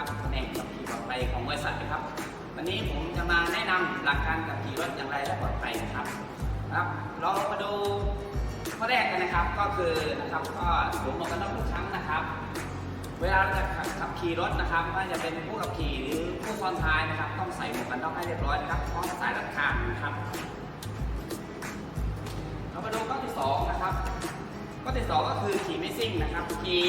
แนวันนี้ผมจะมาแนะนำหลักการขับขี่รถอย่างไรและปลอดภัยนะครับครับ เรามาดูข้อแรกกันนะครับ ก็คือนะครับก็สวมหมวกกันน็อกทุกครั้งนะครับ เวลาเราจะขับขี่รถนะครับไม่ว่าจะเป็นผู้ขับขี่หรือผู้ซ้อนท้ายนะครับ ต้องใส่หมวกกันน็อกให้เรียบร้อยนะครับพร้อมสายรัดขางนะครับเรามาดูข้อที่สองนะครับข้อที่สองก็คือขี่ไม่ซิ่งนะครับขี่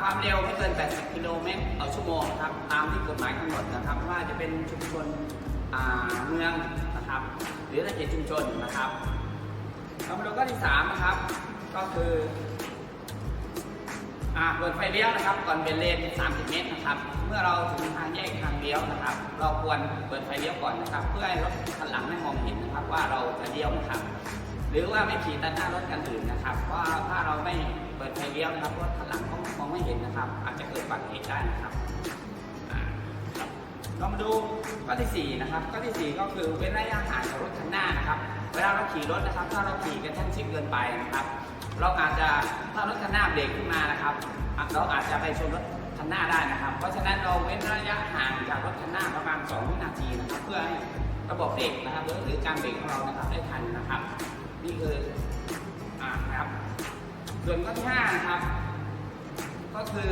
ความเร็วไม่เกิน 80 กิโลเมตรต่อชั่วโมงนะครับ ตามที่กฎหมายกำหนดนะครับ ว่าจะเป็นชุมชนเมืองนะครับ หรือในเขตชุมชนนะครับเรามาดูข้อที่สามนะครับ ก็คือเปิดไฟเลี้ยวนะครับ ก่อนเป็นเลน 30 เมตรนะครับ เมื่อเราถึงทางแยกทางเลี้ยวนะครับ เราควรเปิดไฟเลี้ยวก่อนนะครับ เพื่อให้รถคันหลังไม่มองเห็นนะครับ ว่าเราจะเลี้ยวนะครับ หรือว่าไม่ขี่ตัดหน้ารถคันอื่นนะครับ ว่าถ้าเราไม่ เลี้ยวนะครับรถคันหลังมองไม่เห็นนะครับ อาจจะเกิดอุบัติเหตุได้นะครับอ่าครับเรามาดูข้อที่4นะครับข้อที่ 4 ก็คือเว้นระยะห่างจากรถคันหน้านะครับ เวลาเราขี่รถนะครับ ถ้าเราขี่กันทั้งชิดเกินไปนะครับ เราอาจจะถ้ารถคันหน้าเบรกขึ้นมานะครับ เราอาจจะไปชนรถคันหน้าได้นะครับ เพราะฉะนั้นเราเว้นระยะห่างจากรถคันหน้าประมาณ2วินาทีนะครับ เพื่อให้ระบบเบรกนะครับหรือการเบรกของเรานะครับได้ทันนะครับ นี่คือ ส่วนข้อที่5นะครับ ก็คือ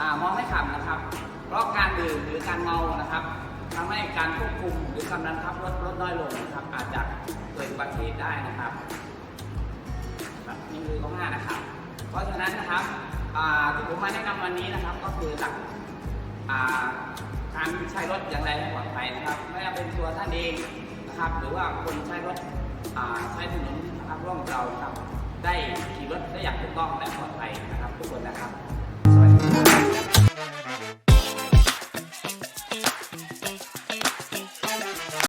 อามองไม่ขับนะครับ เพราะการดื่มหรือการเมานะครับทำให้การควบคุมหรือกำลังขับรถลดน้อยลงนะครับ อาจจะเกิดอุบัติเหตุได้นะครับนี่คือข้อ5นะครับ เพราะฉะนั้นนะครับที่ผมมาแนะนำวันนี้นะครับ ก็คือหลักการใช้รถอย่างไรให้ปลอดภัยนะครับ ไม่ว่าเป็นตัวท่านเองนะครับ หรือว่าคนใช้รถใช้ถนนนะครับร่วมเราครับได้ อย่างถูกต้องและปลอดภัยนะครับ